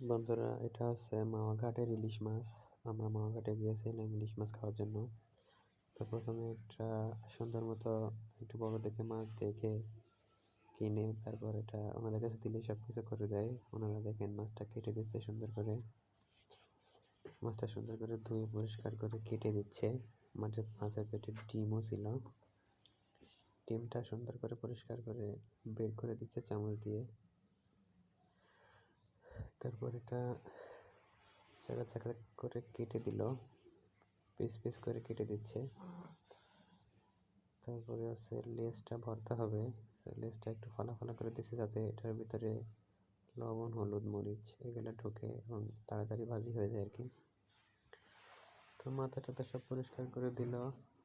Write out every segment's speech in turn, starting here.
বন্ধুরা, এটা হচ্ছে মাওয়া ঘাটের ইলিশ মাছ। আমরা মাওয়া ঘাটে গিয়েছিলাম ইলিশ মাছ খাওয়ার জন্য। তো প্রথমে একটা সুন্দর মতো একটু বড় দেখে মাছ দেখে কিনে তারপর এটা ওনাদের কাছে দিলে সব কিছু করে দেয়। ওনারা দেখেন মাছটা কেটে দিচ্ছে সুন্দর করে। মাছটা সুন্দর করে ধুয়ে পরিষ্কার করে কেটে দিচ্ছে। মাছের মাছের পেটে ডিমও ছিল। ডিমটা সুন্দর করে পরিষ্কার করে বের করে দিচ্ছে চামচ দিয়ে। তারপর এটা চাকা চাকা করে কেটে দিল। পিস পিস করে কেটে দিচ্ছে। তারপরে হচ্ছে লেসটা ভরতে হবে। লেসটা একটু ফলা ফলা করে দিচ্ছে যাতে এটার ভিতরে লবণ, হলুদ, মরিচ এগুলো ঢুকে এবং তাড়াতাড়ি ভাজি হয়ে যায় আর কি তো মাথা টাথা সব পরিষ্কার করে দিল,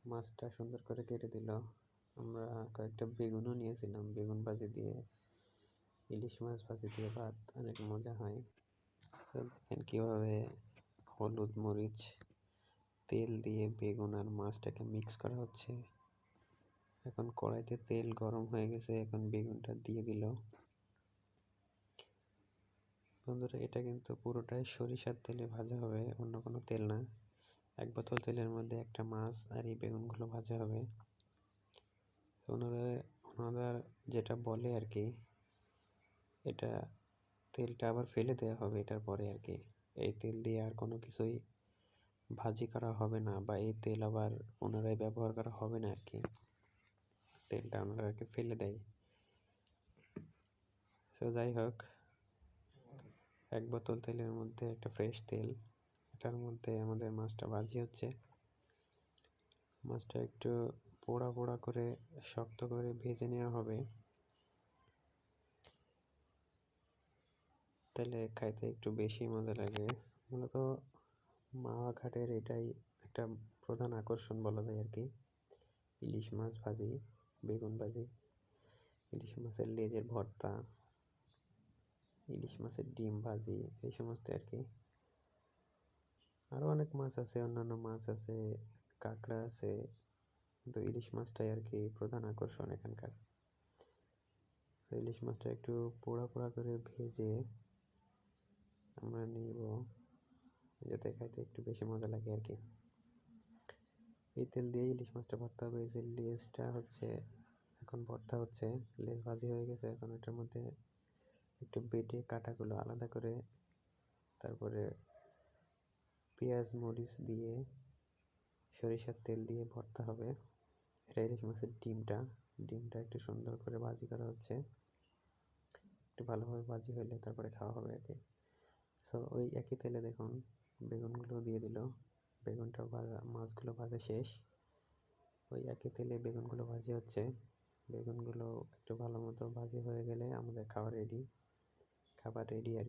মাছটা সুন্দর করে কেটে দিল। আমরা কয়েকটা বেগুনও নিয়েছিলাম, বেগুন ভাজি দিয়ে। ইলিশ মাছ ভাজি দিয়ে ভাত অনেক মজা হয়। তো দেখেন কীভাবে হলুদ মরিচ, তেল দিয়ে বেগুন আর মাছটাকে মিক্স করা হচ্ছে। এখন কড়াইতে তেল গরম হয়ে গেছে, এখন বেগুনটা দিয়ে দিল। বন্ধুরা, এটা কিন্তু পুরোটাই সরিষার তেলে ভাজা হবে, অন্য কোনো তেল না। এক বোতল তেলের মধ্যে একটা মাছ আর এই বেগুনগুলো ভাজা হবে। ওনারা ওনারা যেটা বলে আর কি এটা তেলটা আবার ফেলে দেওয়া হবে এটার পরে আর কি। এই তেল দিয়ে আর কোনো কিছুই ভাজি করা হবে না বা এই তেল আবার পুনরায় ব্যবহার করা হবে না আর কি। তেলটা ওনারা আর কি ফেলে দেয় সো যাই হোক, এক বোতল তেলের মধ্যে একটা ফ্রেশ তেল, এটার মধ্যে আমাদের মাছটা ভাজি হচ্ছে। মাছটা একটু পোড়া পোড়া করে শক্ত করে ভেজে নেওয়া হবে। তাহলে খাইতে একটু বেশি মজা লাগে। মূলত মাওয়া ঘাটের এটাই একটা প্রধান আকর্ষণ বলা যায় আর কি ইলিশ মাছ ভাজি, বেগুন ভাজি, ইলিশ মাছের লেজের ভর্তা, ইলিশ মাছের ডিম ভাজি, এই সমস্ত আর কি আরও অনেক মাছ আছে, অন্যান্য মাছ আছে, কাঁকড়া আছে, কিন্তু ইলিশ মাছটাই আর কি প্রধান আকর্ষণ এখানকার। ইলিশ মাছটা একটু পোড়া পোড়া করে ভেজে আমরা নিব। যাতে খাইতে একটু বেশি মজা লাগে আর কি। এই তেল দিয়ে ইলিশ মাছটা ভর্তা হবে। এই যে লেজটা হচ্ছে, এখন ভর্তা হচ্ছে লেজ ভাজি হয়ে গেছে। এখন এটার মধ্যে একটু বেটে কাটাগুলো আলাদা করে, তারপরে পেঁয়াজ, মরিচ দিয়ে সরিষার তেল দিয়ে ভর্তা হবে। এটা ইলিশ মাছের ডিমটা। ডিমটা একটু সুন্দর করে ভাজি করা হচ্ছে। একটু ভালোভাবে ভাজি হলে তারপরে খাওয়া হবে আর কি। সো ওই একই তেলে দেখুন, বেগুনগুলো দিয়ে দিল। বেগুনটাও ভাজা, মাছগুলো ভাজা শেষ। ওই একই তেলে বেগুনগুলো ভাজি হচ্ছে। বেগুনগুলো একটু ভালো মতো ভাজি হয়ে গেলে আমাদের খাবার রেডি খাবার রেডি আর